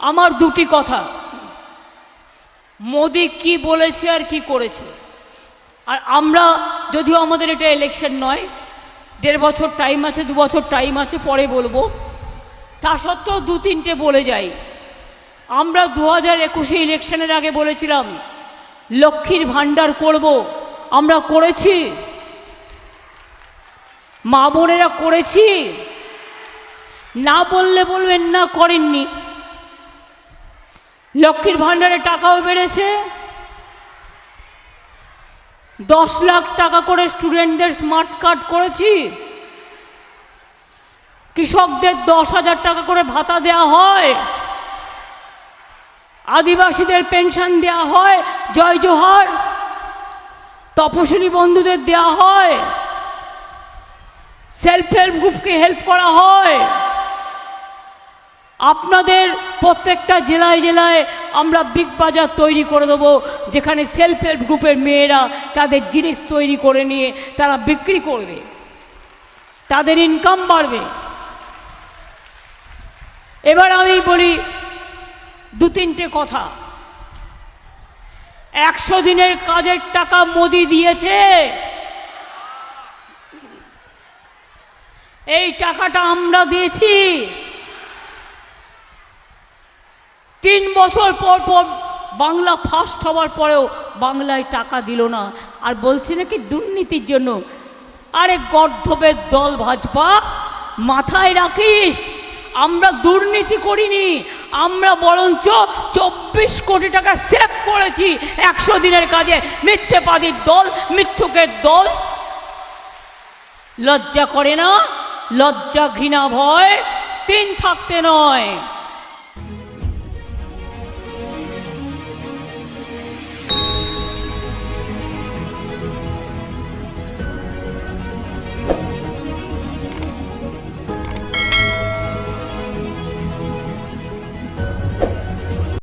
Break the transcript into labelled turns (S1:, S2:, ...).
S1: আমার দুটি কথা। মোদি কি বলেছে আর কি করেছে? আর আমরা যদিও আমাদের এটা ইলেকশন নয়, দেড় বছর টাইম আছে, দু বছর টাইম আছে, পরে বলব। তা সত্ত্বেও দু তিনটে বলে যাই। আমরা দু হাজার একুশে ইলেকশনের আগে বলেছিলাম, লক্ষ্মীর ভাণ্ডার করব। আমরা করেছি। মা বোনেরা করেছি। না বললে বলবেন না করেননি। লক্ষ্মীর ভাণ্ডারে টাকাও বেড়েছে। দশ লাখ টাকা করে স্টুডেন্টদের স্মার্ট কার্ড করেছি। কৃষকদের দশ হাজার টাকা করে ভাতা দেওয়া হয়। আদিবাসীদের পেনশন দেওয়া হয়, জয় জোহার। তপশিলি বন্ধুদের দেওয়া হয়। সেলফ হেল্প গ্রুপকে হেল্প করা হয়। আপনাদের প্রত্যেকটা জেলায় জেলায় আমরা বিগ বাজার তৈরি করে দেবো, যেখানে সেলফ হেল্প গ্রুপের মেয়েরা তাদের জিনিস তৈরি করে নিয়ে তারা বিক্রি করবে। তাদের ইনকাম বাড়বে। এবার আমি বলি দু তিনটে কথা। একশো দিনের কাজের টাকা মোদি দিয়েছে। এই টাকাটা আমরা দিয়েছি। তিন বছর পর পর বাংলা ফার্স্ট হওয়ার পরেও বাংলায় টাকা দিল না। আর বলছে নাকি দুর্নীতির জন্য। আরে গর্ধবের দল ভাজপা, মাথায় রাখিস, আমরা দুর্নীতি করিনি, আমরা বরঞ্চ চব্বিশ কোটি টাকা সেভ করেছি একশো দিনের কাজে। মিথ্যেবাদীর দল, মিথ্যুকের দল। লজ্জা করে না? লজ্জা ঘৃণা ভয়? তিন থাকতে নয়।